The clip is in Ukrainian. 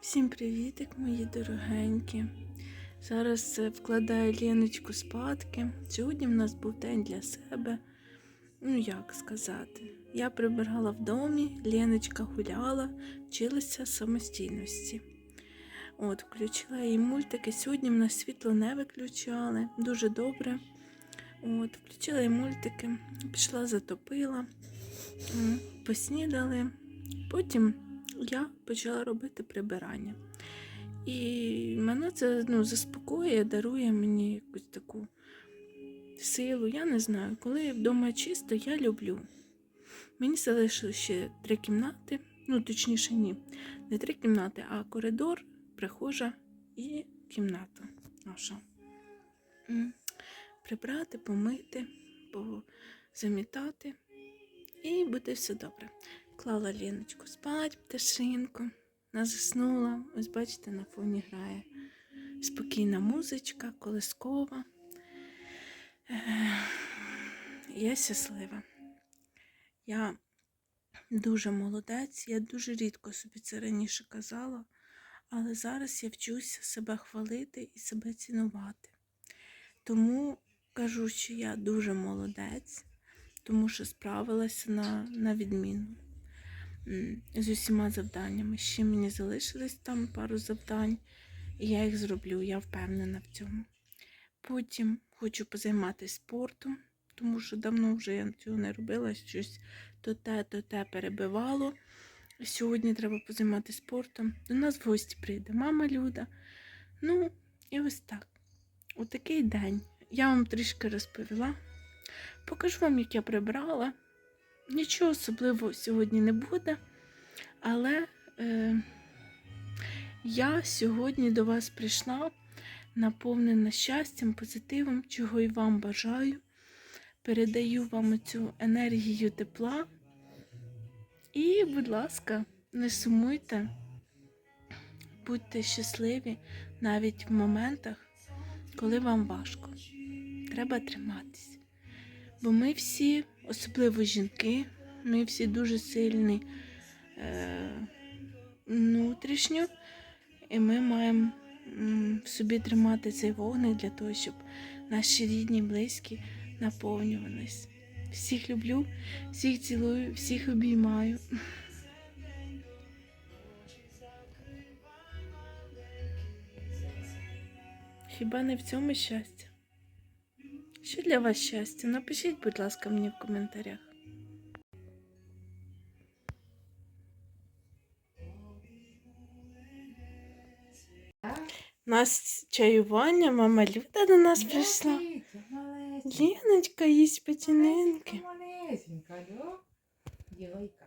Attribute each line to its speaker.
Speaker 1: Всім привітик, мої дорогенькі. Зараз е, вкладаю Леночку спадки. Сьогодні в нас був день для себе. Ну, як сказати, я прибирала в домі, Леночка гуляла, вчилася самостійності. От, включила їй мультики. Сьогодні в нас світло не виключали, дуже добре. От, включила їй мультики, пішла, затопила, поснідали. Потім я почала робити прибирання. І мене це ну, заспокоює, дарує мені якусь таку силу. Я не знаю, коли вдома чисто, я люблю. Мені залишилося ще три кімнати, ну точніше, ні, не три кімнати, а коридор, прихожа і кімната наша. Прибрати, помити, позамітати і буде все добре. Клала Леночку спать, пташинку. Вона заснула. Ось бачите, на фоні грає спокійна музичка, колискова. Я щаслива. Я дуже молодець, я дуже рідко собі це раніше казала, але зараз я вчуся себе хвалити і себе цінувати. Тому кажу, що я дуже молодець, тому що справилася на, на відміну з усіма завданнями. Ще мені залишилось там пару завдань, і я їх зроблю, я впевнена в цьому. Потім хочу позайматися спортом, тому що давно вже я цього не робила, щось то те, то те перебивало. Сьогодні треба позайматися спортом. До нас в гості прийде мама Люда. Ну, і ось так. Отакий день. Я вам трішки розповіла. Покажу вам, як я прибрала. Нічого особливого сьогодні не буде, але е, я сьогодні до вас прийшла наповнена щастям, позитивом, чого і вам бажаю. Передаю вам цю енергію тепла. І, будь ласка, не сумуйте, будьте щасливі навіть в моментах, коли вам важко. Треба триматись. Бо ми всі, особливо жінки, ми всі дуже сильні е, внутрішньо, і ми маємо в собі тримати цей вогник для того, щоб наші рідні, близькі наповнювались. Всіх люблю, всіх цілую, всіх обіймаю. Хіба не в цьому щастя? Що для вас щастя? Напишіть, будь ласка, мені в коментарях. У нас чаювання, мама Люда до нас прийшла.
Speaker 2: Малесенька, малесенька.
Speaker 1: Ліночка їсть печененьки.
Speaker 2: Малесенька, да? Дівайка.